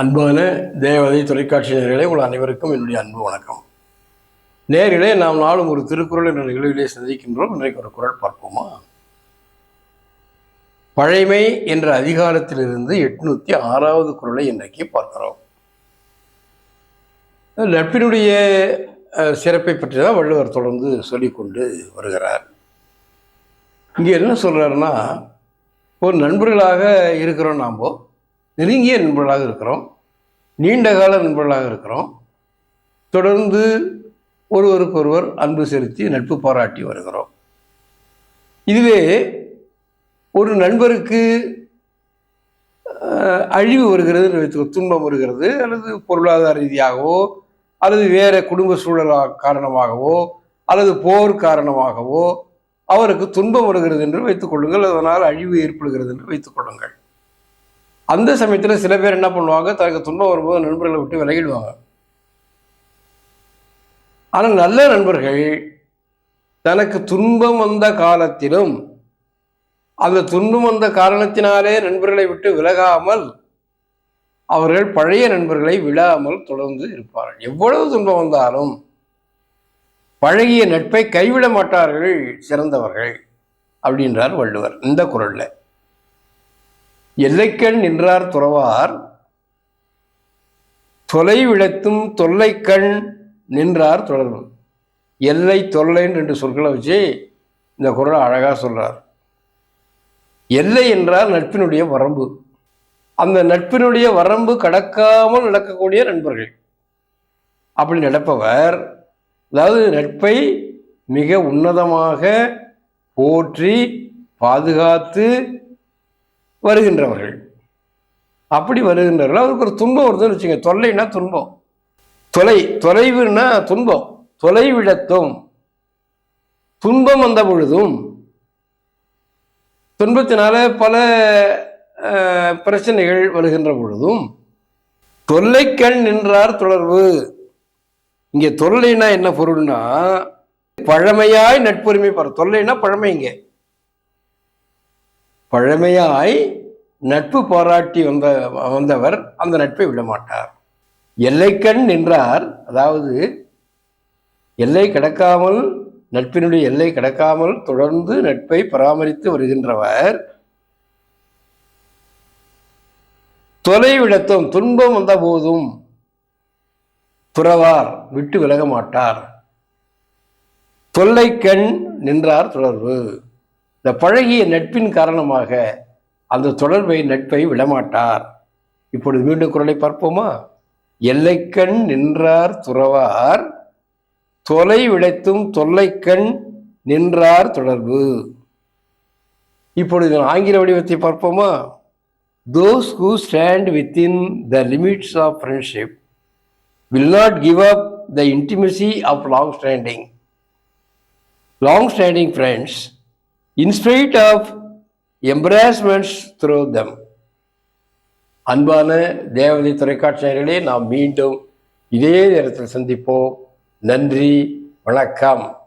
அன்பான தேவதை தொலைக்காட்சி நேர்களே உங்கள் அனைவருக்கும் என்னுடைய அன்பு வணக்கம். நேரிலே நாம் நாளும் ஒரு திருக்குறள் என்ற நிகழ்விலே சந்திக்கின்றோம். இன்றைக்கு ஒரு குரல் பார்ப்போமா? பழைமை என்ற அதிகாரத்திலிருந்து எட்நூத்தி ஆறாவது குரலை இன்றைக்கு பார்க்கிறோம். நட்பினுடைய சிறப்பை பற்றி தான் வள்ளுவர் தொடர்ந்து சொல்லிக்கொண்டு வருகிறார். இங்கே என்ன சொல்கிறாருன்னா ஒரு நண்பர்களாக இருக்கிறோம் நாம் நெருங்கிய நண்பர்களாக இருக்கிறோம். நீண்ட கால நண்பர்களாக இருக்கிறோம். தொடர்ந்து ஒருவருக்கொருவர் அன்பு செலுத்தி நட்பு பாராட்டி வருகிறோம். இதுவே ஒரு நண்பருக்கு அழிவு வருகிறது என்று வைத்துக்கோ துன்பம் வருகிறது அல்லது பொருளாதார ரீதியாகவோ அல்லது வேறு குடும்ப சூழல் காரணமாகவோ அல்லது போர் காரணமாகவோ அவருக்கு துன்பம் வருகிறது என்று வைத்துக் கொள்ளுங்கள். அதனால் அழிவு ஏற்படுகிறது என்று வைத்துக் கொள்ளுங்கள். அந்த சமயத்தில் சில பேர் என்ன பண்ணுவாங்க தனக்கு துன்பம் வரும்போது நண்பர்களை விட்டு விலகிடுவாங்க. ஆனால் நல்ல நண்பர்கள் தனக்கு துன்பம் வந்த காலத்திலும் அந்த துன்பம் வந்த காரணத்தினாலே நண்பர்களை விட்டு விலகாமல் அவர்கள் பழைய நண்பர்களை விழாமல் தொடர்ந்து இருப்பார்கள். எவ்வளவு துன்பம் வந்தாலும் பழகிய நட்பை கைவிட மாட்டார்கள் சிறந்தவர்கள் அப்படின்றார் வள்ளுவர். இந்த குரலில். எல்லைக்கண் நின்றார் துறவார் தொலைவிடத்தும் தொல்லைக்கண் நின்றார் தொடர்பு எல்லை தொல்லைன்னு ரெண்டு சொற்களை வச்சு இந்த குரல் அழகாக சொல்கிறார் எல்லை என்றால் நட்பினுடைய வரம்பு. அந்த நட்பினுடைய வரம்பு கடக்காமல் நடக்கக்கூடிய நண்பர்கள். அப்படி நடப்பவர் அதாவது நட்பை மிக உன்னதமாக போற்றி பாதுகாத்து வருகின்றவர்கள். அப்படி வருகின்றவர்கள். அவருக்கு ஒரு துன்பம் வருதுன்னு வச்சுங்க தொல்லைன்னா துன்பம். தொலை தொலைவுன்னா துன்பம். தொலைவிடத்தும் துன்பம் வந்த பொழுதும். துன்பத்தினால பல பிரச்சனைகள் வருகின்ற பொழுதும் தொல்லைக்கண் நின்றார் தொடர்பு. இங்கே தொல்லைனா என்ன பொருள்னா பழமையாய் நட்புரிமை பாரு தொல்லைனா பழமை இங்கே. பழமையாய் நட்பு பாராட்டி வந்த வந்தவர் அந்த நட்பை விடமாட்டார். எல்லைக்கண் நின்றார் அதாவது எல்லை கடக்காமல் நட்பினுடைய எல்லை கடக்காமல் தொடர்ந்து நட்பை பராமரித்து வருகின்றவர். தொலைவிடத்தும் துன்பம் வந்த போதும் துறவார் விட்டு விலக மாட்டார். தொல்லைக்கண் நின்றார் தொடர்பு. இந்த பழகிய நட்பின் காரணமாக அந்த தொடர்பை நட்பை விடமாட்டார். இப்பொழுது மீண்டும் குரலை பார்ப்போமா? எல்லைக்கண் நின்றார் துறவார் தொலை விடைத்தும் தொல்லைக்கண் நின்றார் தொடர்பு. இப்பொழுது ஆங்கில வடிவத்தை பார்ப்போமா? Those who stand within the limits of friendship will not give up the intimacy of long standing long standing friends in spite of of through தம் அன்பான தேவதை தொலைக்காட்சியர்களே நாம் மீண்டும் இதே நேரத்தில் சந்திப்போம். நன்றி வணக்கம்.